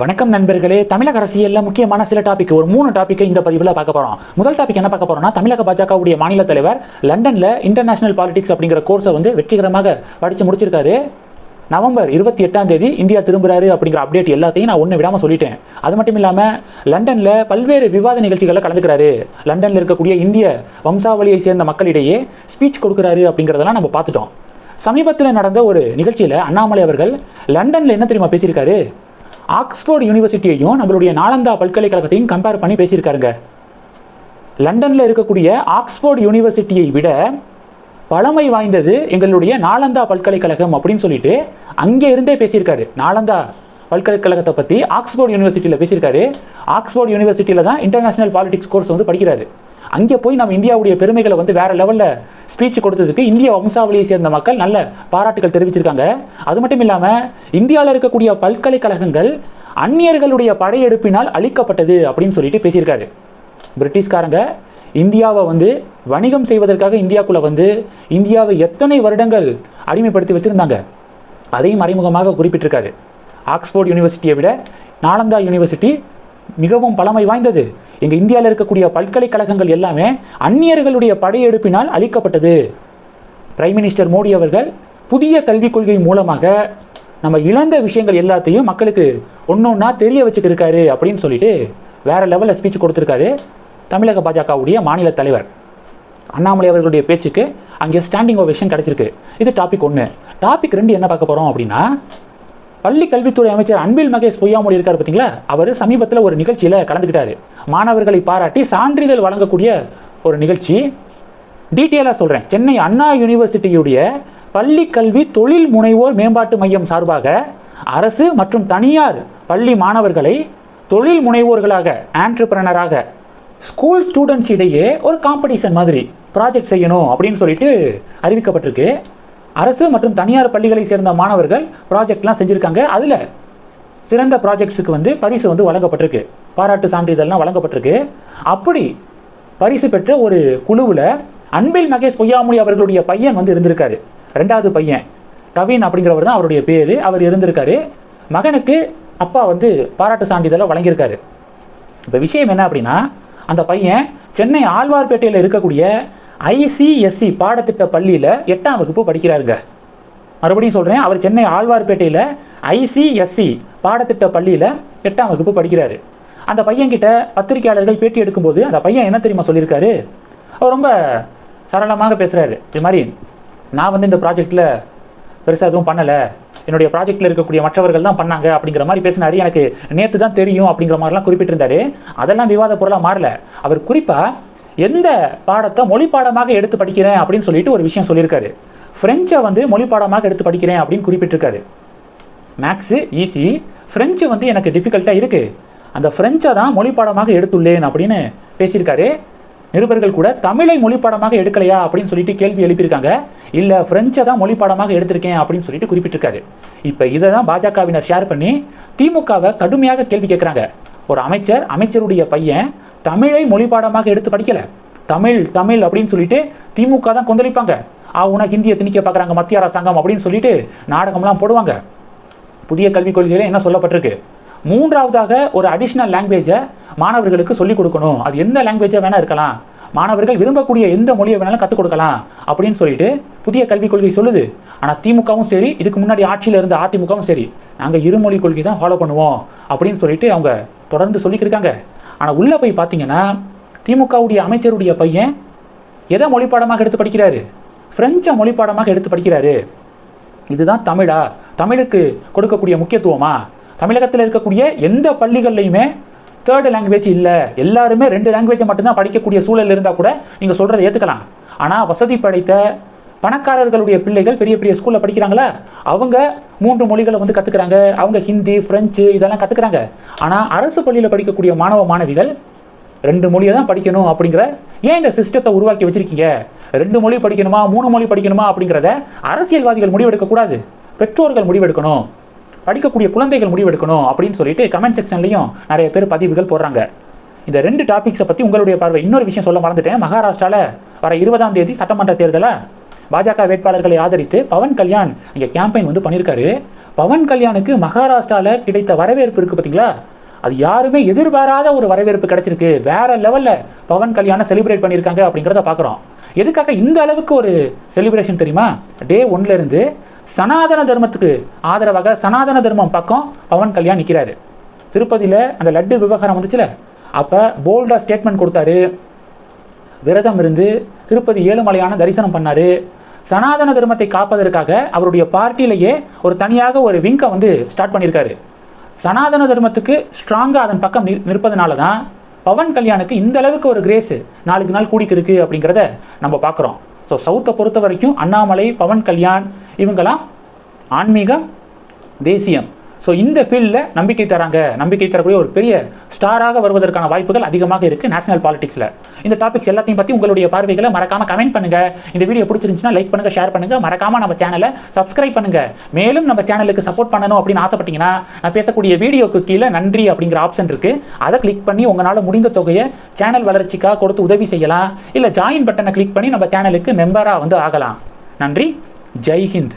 வணக்கம் நண்பர்களே. தமிழக அரசியலில் முக்கியமான சில டாபிக் ஒரு மூணு டாப்பிக்கை இந்த பதிவில் பார்க்க போகிறோம் முதல் டாபிக் என்ன பார்க்க போகிறோம்னா தமிழக பாஜகவுடைய மாநில தலைவர் லண்டனில் இன்டர்நேஷனல் பாலிடிக்ஸ் அப்படிங்கிற கோர்ஸை வந்து வெற்றிகரமாக படித்து முடிச்சிருக்காரு. நவம்பர் இருபத்தி எட்டாம் தேதி இந்தியா திரும்புகிறாரு அப்படிங்கிற அப்டேட் எல்லாத்தையும் நான் ஒன்று விடாமல் சொல்லிட்டேன். அது மட்டும் இல்லாமல் லண்டனில் பல்வேறு விவாத நிகழ்ச்சிகளில் கலந்துக்கிறாரு. லண்டனில் இருக்கக்கூடிய இந்திய வம்சாவளியை சேர்ந்த மக்களிடையே ஸ்பீச் கொடுக்குறாரு அப்படிங்கிறதெல்லாம் நம்ம பார்த்துட்டோம். சமீபத்தில் நடந்த ஒரு நிகழ்ச்சியில் அண்ணாமலை அவர்கள் லண்டனில் என்ன தெரியுமா பேசியிருக்காரு? ஆக்ஸ்போர்ட் யூனிவர்சிட்டியையும் நம்மளுடைய நாலந்தா பல்கலைக்கழகத்தையும் கம்பேர் பண்ணி பேசியிருக்காருங்க. லண்டனில் இருக்கக்கூடிய ஆக்ஸ்போர்ட் யூனிவர்சிட்டியை விட பழமை வாய்ந்தது எங்களுடைய நாலந்தா பல்கலைக்கழகம் அப்படின்னு சொல்லிட்டு அங்கே இருந்தே பேசியிருக்காரு. நாலந்தா பல்கலைக்கழகத்தை பற்றி ஆக்ஸ்போர்ட் யூனிவர்சிட்டியில் பேசியிருக்காரு. ஆக்ஸ்போர்ட் யூனிவர்சிட்டியில் தான் இன்டர்நேஷனல் பாலிடிக்ஸ் கோர்ஸ் வந்து படிக்கிறாரு. அங்கே போய் நம்ம இந்தியாவுடைய பெருமைகளை வந்து வேறு லெவலில் ஸ்பீச் கொடுத்ததுக்கு இந்திய வம்சாவளியை சேர்ந்த மக்கள் நல்ல பாராட்டுகள் தெரிவிச்சிருக்காங்க. அது மட்டும் இல்லாமல் இந்தியாவில் இருக்கக்கூடிய பல்கலைக்கழகங்கள் அந்நியர்களுடைய படையெடுப்பினால் அழிக்கப்பட்டது அப்படின்னு சொல்லிட்டு பேசியிருக்காரு. பிரிட்டிஷ்காரங்க இந்தியாவை வந்து வணிகம் செய்வதற்காக இந்தியாக்குள்ளே வந்து இந்தியாவை எத்தனை வருடங்கள் அடிமைப்படுத்தி வச்சுருந்தாங்க? அதையும் மறைமுகமாக குறிப்பிட்டிருக்காரு. ஆக்ஸ்போர்ட் யூனிவர்சிட்டியை விட நாலந்தா யூனிவர்சிட்டி மிகவும் பழமை வாய்ந்தது. எங்கள் இந்தியாவில் இருக்கக்கூடிய பல்கலைக்கழகங்கள் எல்லாமே அந்நியர்களுடைய படையெடுப்பினால் அளிக்கப்பட்டது பிரைம் மினிஸ்டர் மோடி அவர்கள் புதிய கல்விக் கொள்கை மூலமாக நம்ம இழந்த விஷயங்கள் எல்லாத்தையும் மக்களுக்கு ஒன்று ஒன்றா தெரிய வச்சுக்கிருக்காரு அப்படின்னு சொல்லிட்டு வேறு லெவலில் ஸ்பீச் கொடுத்துருக்காரு தமிழக பாஜகவுடைய மாநில தலைவர். அண்ணாமலை அவர்களுடைய பேச்சுக்கு அங்கே ஸ்டாண்டிங் ஓவேஷன் கிடச்சிருக்கு. இது டாபிக் ஒன்று டாபிக் ரெண்டு என்ன பார்க்க போகிறோம் அப்படின்னா பள்ளி கல்வித்துறை அமைச்சர் அன்பில் மகேஷ் பொய்யாமொழி இருக்கார் பார்த்தீங்களா அவர் சமீபத்தில் ஒரு நிகழ்ச்சியில் கலந்துக்கிட்டாரு. மாணவர்களை பாராட்டி சான்றிதழ் வழங்கக்கூடிய ஒரு நிகழ்ச்சி. டீட்டெயிலாக சொல்கிறேன் சென்னை அண்ணா யூனிவர்சிட்டியுடைய பள்ளி கல்வி தொழில் முனைவோர் மேம்பாட்டு மையம் சார்பாக அரசு மற்றும் தனியார் பள்ளி மாணவர்களை தொழில் முனைவோர்களாக ஆண்டர்பிரனராக ஸ்கூல் ஸ்டூடெண்ட்ஸ் இடையே ஒரு காம்படிஷன் மாதிரி ப்ராஜெக்ட் செய்யணும் அப்படின்னு சொல்லிட்டு அறிவிக்கப்பட்டிருக்கு. அரசு மற்றும் தனியார் பள்ளிகளை சேர்ந்த மாணவர்கள் ப்ராஜெக்ட்லாம் செஞ்சுருக்காங்க. அதில் சிறந்த ப்ராஜெக்ட்ஸுக்கு வந்து பரிசு வந்து வழங்கப்பட்டிருக்கு. பாராட்டு சான்றிதழ்லாம் வழங்கப்பட்டிருக்கு. அப்படி பரிசு பெற்ற ஒரு குழுவில் அன்பில் மகேஷ் பொய்யாமொழி அவர்களுடைய பையன் வந்து இருந்திருக்காரு. ரெண்டாவது பையன். கவின் அப்படிங்கிறவர் தான் அவருடைய பேர். அவர் இருந்திருக்காரு. மகனுக்கு அப்பா வந்து பாராட்டு சான்றிதழை வழங்கியிருக்காரு. இப்போ விஷயம் என்ன அப்படின்னா அந்த பையன் சென்னை ஆழ்வார்பேட்டையில் இருக்கக்கூடிய ஐசிஎஸ்சி பாடத்திட்ட பள்ளியில் எட்டாம் வகுப்பு படிக்கிறாருங்க. மறுபடியும் சொல்கிறேன் அவர் சென்னை ஆழ்வார்பேட்டையில் ஐசிஎஸ்சி பாடத்திட்ட பள்ளியில் எட்டாம் வகுப்பு படிக்கிறாரு. அந்த பையன்கிட்ட பத்திரிகையாளர்கள் பேட்டி எடுக்கும்போது அந்த பையன் என்ன தெரியுமா சொல்லியிருக்காரு? அவர் ரொம்ப சரளமாக பேசுகிறாரு இது மாதிரி நான் வந்து இந்த ப்ராஜெக்டில் பெருசாக எதுவும் பண்ணலை. என்னுடைய ப்ராஜெக்ட்டில் இருக்கக்கூடிய மற்றவர்கள் தான் பண்ணாங்க அப்படிங்கிற மாதிரி பேசினாரு. எனக்கு நேற்று தான் தெரியும் அப்படிங்கிற மாதிரிலாம் குறிப்பிட்டிருந்தாரு. அதெல்லாம் விவாத பொருளாக மாறல. அவர் குறிப்பாக எந்த பாடத்தை மொழி பாடமாக எடுத்து படிக்கிறேன் அப்படின்னு சொல்லிட்டு ஒரு விஷயம் சொல்லியிருக்காரு. ஃப்ரெஞ்சை வந்து மொழி பாடமாக எடுத்து படிக்கிறேன் அப்படின்னு குறிப்பிட்டிருக்காரு. மேக்ஸு ஈஸி ஃப்ரெஞ்சு வந்து எனக்கு டிஃபிகல்ட்டாக இருக்குது அந்த ஃப்ரெஞ்சை தான் மொழி பாடமாக எடுத்துள்ளேன் அப்படின்னு பேசியிருக்காரு. நிருபர்கள் கூட தமிழை மொழி பாடமாக எடுக்கலையா அப்படின்னு சொல்லிட்டு கேள்வி எழுப்பியிருக்காங்க. இல்லை ஃப்ரெஞ்சை தான் மொழி பாடமாக எடுத்திருக்கேன் அப்படின்னு சொல்லிட்டு குறிப்பிட்டிருக்காரு. இப்போ இதை தான் பாஜகவினர் ஷேர் பண்ணி திமுகவை கடுமையாக கேள்வி கேட்குறாங்க. ஒரு அமைச்சர் அமைச்சருடைய பையன் தமிழை மொழி பாடமாக எடுத்து படிக்கல. தமிழ் தமிழ் அப்படின்னு சொல்லிட்டு திமுக தான் கொந்தளிப்பாங்க. ஆ உனக்கு ஹிந்தியை திணிக்க பார்க்குறாங்க மத்திய அரசாங்கம் அப்படின்னு சொல்லிட்டு நாடகம்லாம் போடுவாங்க. புதிய கல்விக் கொள்கையில் என்ன சொல்லப்பட்டிருக்கு? மூன்றாவதாக ஒரு அடிஷ்னல் லாங்குவேஜை மாணவர்களுக்கு சொல்லிக் கொடுக்கணும். அது எந்த லாங்குவேஜாக வேணால் இருக்கலாம். மாணவர்கள் விரும்பக்கூடிய எந்த மொழியை வேணாலும் கற்றுக் கொடுக்கலாம் அப்படின்னு சொல்லிட்டு புதிய கல்விக் கொள்கை சொல்லுது. ஆனால் திமுகவும் சரி இதுக்கு முன்னாடி ஆட்சியில் இருந்த அதிமுகவும் சரி நாங்கள் இருமொழி கொள்கை தான் ஃபாலோ பண்ணுவோம் அப்படின்னு சொல்லிட்டு அவங்க தொடர்ந்து சொல்லிக்கிருக்காங்க. ஆனால் உள்ளே போய் பார்த்தீங்கன்னா திமுகவுடைய அமைச்சருடைய பையன் எதை மொழிப்பாடமாக எடுத்து படிக்கிறாரு? ஃப்ரெஞ்சை மொழிப்பாடமாக எடுத்து படிக்கிறாரு. இதுதான் தமிழா? தமிழுக்கு கொடுக்கக்கூடிய முக்கியத்துவமா? தமிழகத்தில் இருக்கக்கூடிய எந்த பள்ளிகள்லையுமே தேர்டு லாங்குவேஜ் இல்லை. எல்லாருமே ரெண்டு லாங்குவேஜை மட்டும்தான் படிக்கக்கூடிய சூழல் இருந்தால் கூட நீங்கள் சொல்கிறத ஏற்றுக்கலாம் ஆனால் வசதி படைத்த பணக்காரர்களுடைய பிள்ளைகள் பெரிய பெரிய ஸ்கூலில் படிக்கிறாங்களா? அவங்க மூன்று மொழிகளை வந்து கற்றுக்குறாங்க அவங்க ஹிந்தி ஃப்ரெஞ்சு இதெல்லாம் கற்றுக்குறாங்க ஆனால் அரசு பள்ளியில் படிக்கக்கூடிய மாணவ மாணவிகள் ரெண்டு மொழியை தான் படிக்கணும் அப்படிங்கிற ஏன் இந்த சிஸ்டத்தை உருவாக்கி வச்சுருக்கீங்க? ரெண்டு மொழி படிக்கணுமா? மூணு மொழி படிக்கணுமா? அப்படிங்கிறத அரசியல்வாதிகள் முடிவெடுக்கக்கூடாது பெற்றோர்கள் முடிவெடுக்கணும். படிக்கக்கூடிய குழந்தைகள் முடிவெடுக்கணும் அப்படின்னு சொல்லிட்டு கமெண்ட் செக்ஷன்லையும் நிறைய பேர் பதிவுகள் போடுறாங்க. இந்த ரெண்டு டாபிக்ஸை பற்றி உங்களுடைய பார்வை. இன்னொரு விஷயம் சொல்ல மறந்துட்டேன். மகாராஷ்டிராவில் வர இருபதாம் தேதி சட்டமன்ற தேர்தலை? பாஜக வேட்பாளர்களை ஆதரித்து பவன் கல்யாண் இங்கே கேம்பெயின் வந்து பண்ணியிருக்காரு பவன் கல்யாணுக்கு மகாராஷ்டிராவில் கிடைத்த வரவேற்பு இருக்குது பார்த்தீங்களா அது யாருமே எதிர்பாராத ஒரு வரவேற்பு கிடைச்சிருக்கு. வேற லெவலில் பவன் கல்யாணம் செலிப்ரேட் பண்ணியிருக்காங்க அப்படிங்கிறத பார்க்குறோம் எதுக்காக இந்த அளவுக்கு ஒரு செலிப்ரேஷன் தெரியுமா? டே ஒன்லேருந்து சனாதன தர்மத்துக்கு ஆதரவாக சனாதன தர்மம் பக்கம் பவன் கல்யாண் நிற்கிறாரு திருப்பதியில் அந்த லட்டு விவகாரம் வந்துச்சுல? அப்போ போல்டாக ஸ்டேட்மெண்ட் கொடுத்தாரு. விரதம் இருந்து திருப்பதி ஏழுமலையான தரிசனம் பண்ணார். சனாதன தர்மத்தை காப்பதற்காக அவருடைய பார்ட்டியிலேயே ஒரு தனியாக ஒரு விங்கை வந்து ஸ்டார்ட் பண்ணியிருக்காரு. சனாதன தர்மத்துக்கு ஸ்ட்ராங்காக அதன் பக்கம் நிற்- நிற்பதனால தான் பவன் கல்யாணுக்கு இந்த அளவுக்கு ஒரு கிரேஸு நாளுக்கு நாள் கூடிக்கிருக்கு அப்படிங்கிறத நம்ம பார்க்குறோம். ஸோ சவுத்தை பொறுத்த வரைக்கும் அண்ணாமலை பவன் கல்யாண் இவங்கெல்லாம் ஆன்மீகம் தேசியம். ஸோ இந்த ஃபீல்டில் நம்பிக்கை தராங்க. நம்பிக்கை தரக்கூடிய ஒரு பெரிய ஸ்டாராக வருவதற்கான வாய்ப்புகள் அதிகமாக இருக்குது நேஷனல் பாலிடிக்ஸில் இந்த டாபிக்ஸ் எல்லாத்தையும் பற்றி உங்களுடைய பார்வைகளை மறக்காமல் கமெண்ட் பண்ணுங்கள் இந்த வீடியோ பிடிச்சிருந்துச்சுன்னா லைக் பண்ணுங்கள் ஷேர் பண்ணுங்கள் மறக்காமல் நம்ம சேனலை சப்ஸ்கிரைப் பண்ணுங்கள் மேலும் நம்ம சேனலுக்கு சப்போர்ட் பண்ணணும் அப்படின்னு ஆசைப்பட்டீங்கன்னா நான் பேசக்கூடிய வீடியோக்கு கீழே நன்றி அப்படிங்கிற ஆப்ஷன் இருக்குது அதை கிளிக் பண்ணி உங்களால் முடிந்த தொகையை சேனல் வளர்ச்சிக்காக கொடுத்து உதவி செய்யலாம். இல்லை ஜாயின் பட்டனை கிளிக் பண்ணி நம்ம சேனலுக்கு மெம்பராக வந்து ஆகலாம். நன்றி. ஜெய் ஹிந்த்.